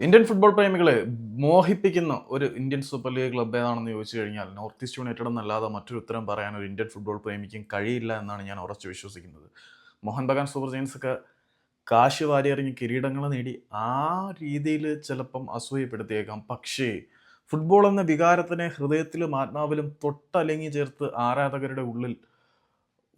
Indian football പ്രേമികളെ മോഹിപ്പിക്കുന്ന ഒരു Indian super league club ഏതാണെന്ന് ചോദിച്ചു കഴിഞ്ഞാൽ നോർത്ത് ഈസ്റ്റ് യുണൈറ്റഡ് എന്നല്ലാതെ മറ്റൊരു ഉത്തരം പറയാൻ ഒരു ഇന്ത്യൻ ഫുട്ബോൾ പ്രേമിക്കും കഴിയില്ല എന്നാണ് ഞാൻ ഉറച്ചു വിശ്വസിക്കുന്നത്. മോഹൻ ബഗാൻ സൂപ്പർ ജയൻസ് ഒക്കെ കാശ് വാരിയെറിഞ്ഞ് കിരീടങ്ങൾ നേടി ആ രീതിയിൽ ചിലപ്പം അസൂയപ്പെടുത്തിയേക്കാം. പക്ഷേ ഫുട്ബോൾ എന്ന വികാരത്തിനെ ഹൃദയത്തിലും ആത്മാവിലും തൊട്ടലങ്ങി ചേർത്ത് ആരാധകരുടെ ഉള്ളിൽ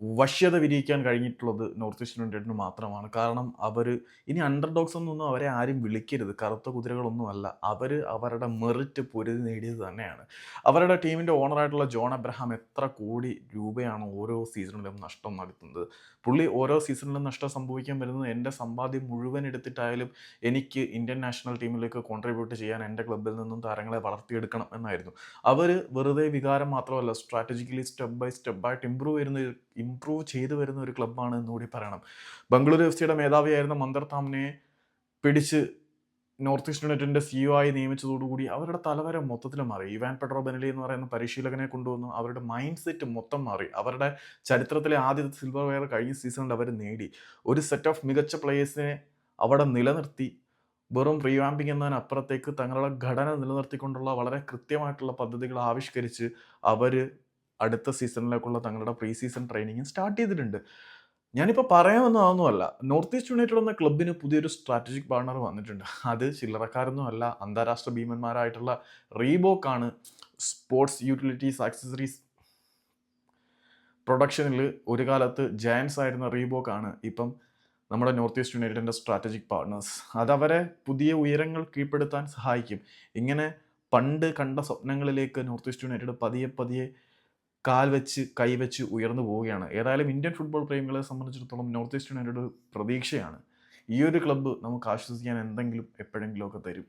വശ്യത വിരിയിക്കാൻ കഴിഞ്ഞിട്ടുള്ളത് നോർത്ത് ഈസ്റ്റ് യുണൈറ്റഡിന് മാത്രമാണ്. കാരണം അവർ ഇനി അണ്ടർ ഡോഗ്സ് എന്നൊന്നും അവരെ ആരും വിളിക്കരുത്. കറുത്ത കുതിരകളൊന്നും അല്ല അവർ അവരുടെ മെറിറ്റ് പൊരുതി നേടിയത് തന്നെയാണ്. അവരുടെ ടീമിന്റെ ഓണറായിട്ടുള്ള ജോൺ അബ്രഹാം എത്ര കോടി രൂപയാണ് ഓരോ സീസണിലും നഷ്ടം നടത്തുന്നത്? പുള്ളി ഓരോ സീസണിലും നഷ്ടം സംഭവിക്കാൻ വരുന്നത് എന്റെ സമ്പാദ്യം മുഴുവൻ എടുത്തിട്ടായാലും എനിക്ക് ഇന്ത്യൻ നാഷണൽ ടീമിലേക്ക് കോൺട്രിബ്യൂട്ട് ചെയ്യാൻ എന്റെ ക്ലബ്ബിൽ നിന്നും താരങ്ങളെ വളർത്തിയെടുക്കണം എന്നായിരുന്നു. അവർ വെറുതെ വികാരം മാത്രമല്ല സ്ട്രാറ്റജിക്കലി സ്റ്റെപ്പ് ബൈ സ്റ്റെപ്പായിട്ട് ഇമ്പ്രൂവ് വരുന്ന ഇമ്പ്രൂവ് ചെയ്തു വരുന്ന ഒരു ക്ലബ്ബാണ് എന്നുകൂടി പറയണം. ബംഗളൂരു എഫ് സിയുടെ മേധാവിയായിരുന്ന മന്ദർ താമിനെ പിടിച്ച് നോർത്ത് ഈസ്റ്റ് യുണൈറ്റഡിന്റെ സിഇഒ ആയി നിയമിച്ചതോടുകൂടി അവരുടെ തലവരെ മൊത്തത്തിൽ മാറി. ഇവാൻ പെട്രോ ബെനലി എന്ന് പറയുന്ന പരിശീലകനെ കൊണ്ടുവന്നു. അവരുടെ മൈൻഡ് സെറ്റ് മൊത്തം മാറി. അവരുടെ ചരിത്രത്തിലെ ആദ്യത്തെ സിൽവർ വെയർ കഴിഞ്ഞ സീസണിൽ അവർ നേടി. ഒരു സെറ്റ് ഓഫ് മികച്ച പ്ലേയേഴ്സിനെ അവിടെ നിലനിർത്തി. വെറും റീവാമ്പിംഗ് എന്നതിനപ്പുറത്തേക്ക് തങ്ങളുടെ ഘടന നിലനിർത്തിക്കൊണ്ടുള്ള വളരെ കൃത്യമായിട്ടുള്ള പദ്ധതികൾ ആവിഷ്കരിച്ച് അവർ അടുത്ത സീസണിലേക്കുള്ള തങ്ങളുടെ പ്രീ സീസൺ ട്രെയിനിങ് സ്റ്റാർട്ട് ചെയ്തിട്ടുണ്ട്. ഞാനിപ്പോൾ പറയാമെന്ന് അതൊന്നുമല്ല. നോർത്ത് ഈസ്റ്റ് യുണൈറ്റഡ് എന്ന ക്ലബിന് പുതിയൊരു സ്ട്രാറ്റജിക് പാർട്ണർ വന്നിട്ടുണ്ട്. അത് ചില്ലറക്കാരൊന്നും അല്ല അന്താരാഷ്ട്ര ഭീമന്മാരായിട്ടുള്ള റീബോക്ക് ആണ് സ്പോർട്സ് യൂട്ടിലിറ്റീസ് ആക്സസറീസ് പ്രൊഡക്ഷനിൽ ഒരു കാലത്ത് ജയൻസ് ആയിരുന്ന റീബോക്ക് ആണ് ഇപ്പം നമ്മുടെ നോർത്ത് ഈസ്റ്റ് യുണൈറ്റഡിന്റെ സ്ട്രാറ്റജിക് പാർട്ട്നേഴ്സ് അതവരെ പുതിയ ഉയരങ്ങൾ കീഴ്പ്പെടുത്താൻ സഹായിക്കും. ഇങ്ങനെ പണ്ട് കണ്ട സ്വപ്നങ്ങളിലേക്ക് നോർത്ത് ഈസ്റ്റ് യുണൈറ്റഡ് പതിയെ പതിയെ കാൽ വെച്ച് കൈവച്ച് ഉയർന്നു പോവുകയാണ്. ഏതായാലും ഇന്ത്യൻ ഫുട്ബോൾ പ്രേമികളെ സംബന്ധിച്ചിടത്തോളം നോർത്ത് ഈസ്റ്റ് യുണൈറ്റഡ് പ്രതീക്ഷയാണ്. ഈ ഒരു ക്ലബ്ബ് നമുക്ക് ആശ്വസിക്കാൻ എന്തെങ്കിലും എപ്പോഴെങ്കിലുമൊക്കെ തരും.